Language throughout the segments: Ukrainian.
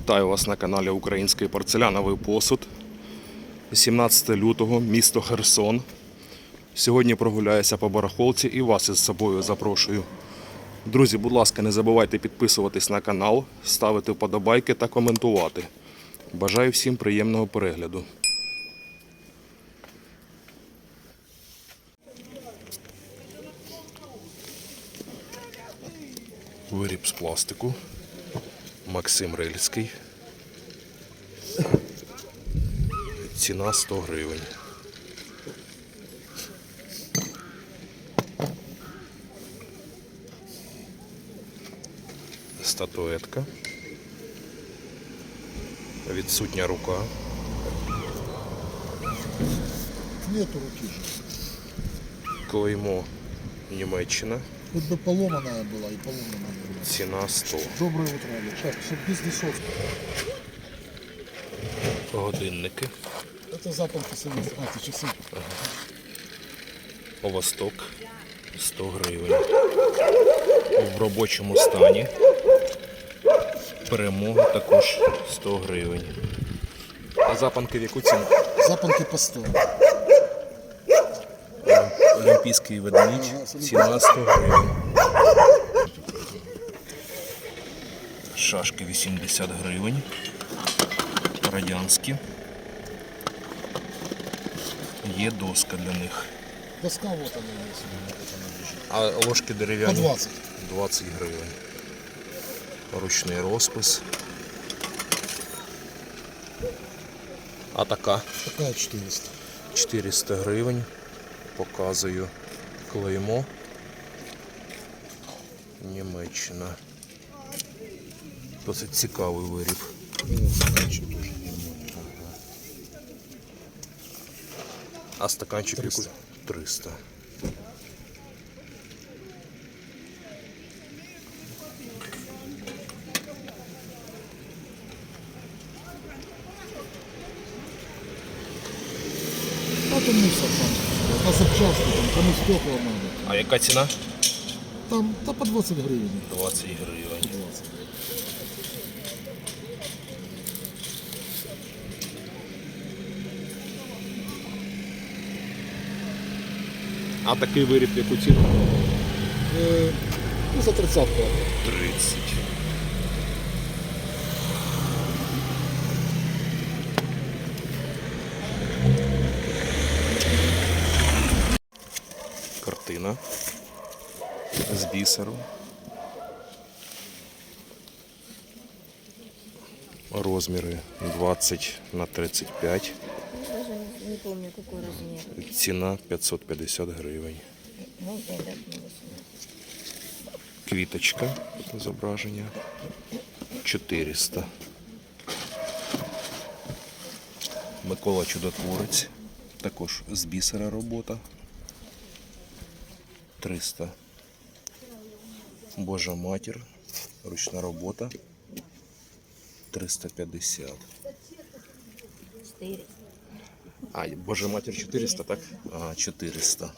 Вітаю вас на каналі Український порцеляновий посуд. 17 лютого, місто Херсон. Сьогодні прогуляюся по барахолці і вас із собою запрошую. Друзі, будь ласка, не забувайте підписуватись на канал, ставити вподобайки та коментувати. Бажаю всім приємного перегляду. Виріб з пластику. Максим Рильський. Ціна 100 гривень. Статуетка. Відсутня рука. Нету руки. Клеймо Німеччина. Хоть бы поломанная была и поломанная. была. Ціна 100. Доброе утро, Олег. Так, чтоб без лесов. Годинники. Это запонки советские. А, это часы. Восток 100 гривень. В робочому стані. Перемога також 100 гривень. А запанки в яку ціну? Запонки по 100. Олімпійський ведмідь. Ціна 100 гривень. Шашки 80 гривень. Радянські. Є доска для них. Доска вот она есть. А ложки По дерев'яні? 20. 20 гривень. Ручний розпис. А така Такая 400. 400 гривень. Показую клеймо. Німеччина. Досить цікавий виріб. Ну. А стаканчик яку? 300. 300. А там мусор там. На запчасти там, кому стекла надо. А яка ціна? Там, да по 20 гривен. 20 гривень. 20. А такий виріб яку ціну? Э, ну, за 30 -ку. 30. Картина з бісеру. Розміри 20 на 35. Не, помню, какой размер. Ціна 550 гривень. Квіточка зображення 400. Микола Чудотворець. Також з бісера робота. 300. Божа матір. Ручна робота. 350. 4. А, Божа матір 400, так? А, 400.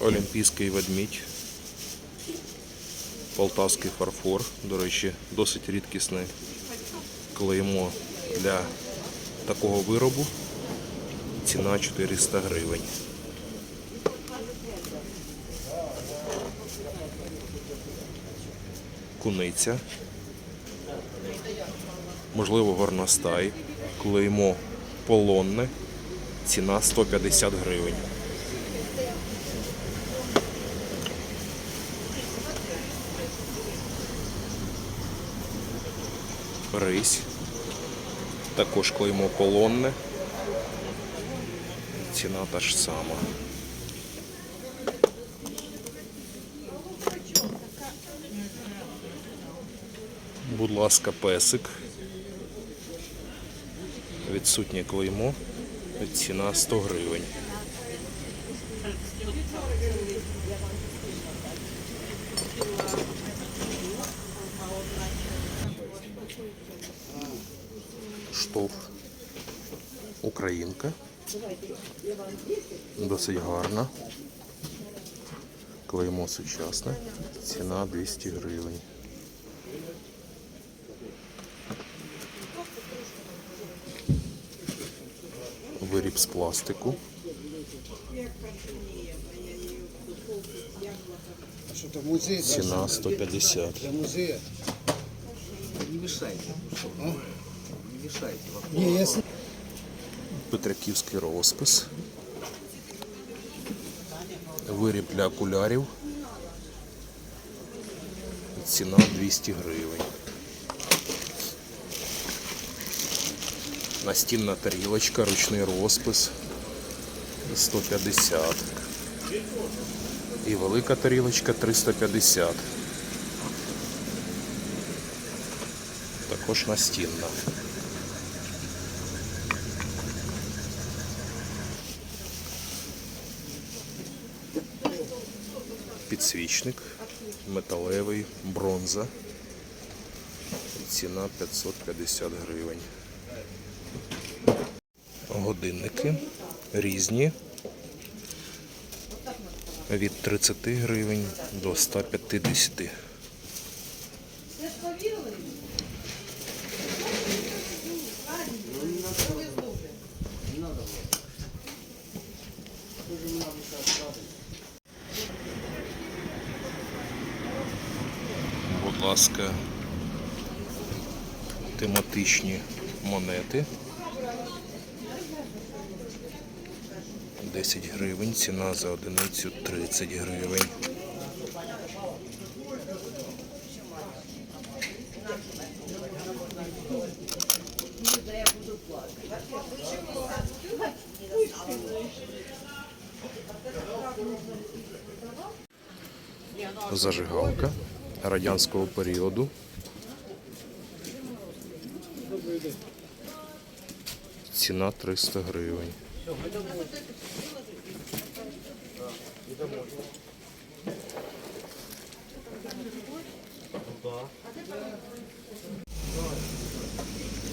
Олімпійський ведмідь. Полтавський фарфор. До речі, досить рідкісне клеймо для такого виробу. Ціна 400 гривень. Куниця. Можливо, горностай. Клеймо полонне. Ціна 150 гривень. Рись. Також клеймо полонне. Ціна та ж сама. Будь ласка, песик. Відсутнє клеймо. Ціна 100 гривень. Штоф. Українка. Досить гарна. Клеймо сучасне. Ціна 200 гривень. Виріб з пластику. Ціна 150. Для музея? Не мешайте. Я Петриківський розпис. Виріб для окулярів. Ціна 200 гривень. Настінна тарілочка, ручний розпис 150. І велика тарілочка 350. Також настінна. Підсвічник металевий, бронза. Ціна 550 гривень. Годинники різні. Від 30 гривень до 150. Будь ласка, тематичні монети. 10 гривень, ціна за одиницю 30 гривень. Зажигалка радянського періоду. Ціна 300 гривень.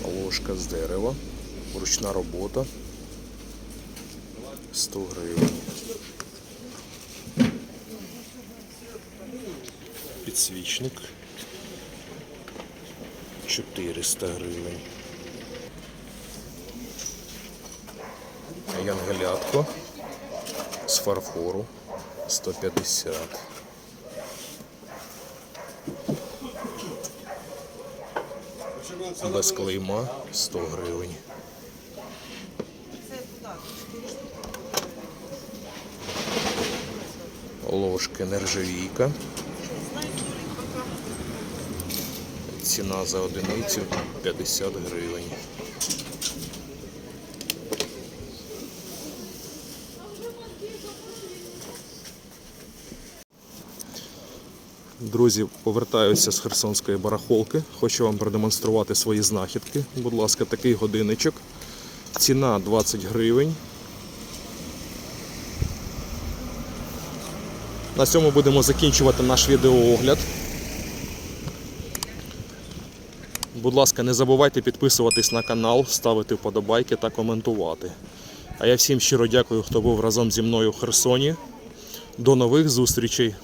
Ложка з дерева, ручна робота. 100 гривень. Підсвічник 400 гривень. Янгелятко з фарфору 150. Без клейма 100 гривень. Ложки нержавійка. Ціна за одиницю 50 гривень. Друзі, повертаюся з Херсонської барахолки. Хочу вам продемонструвати свої знахідки. Будь ласка, такий годинничок. Ціна 20 гривень. На цьому будемо закінчувати наш відеоогляд. Будь ласка, не забувайте підписуватись на канал, ставити вподобайки та коментувати. А я всім щиро дякую, хто був разом зі мною в Херсоні. До нових зустрічей!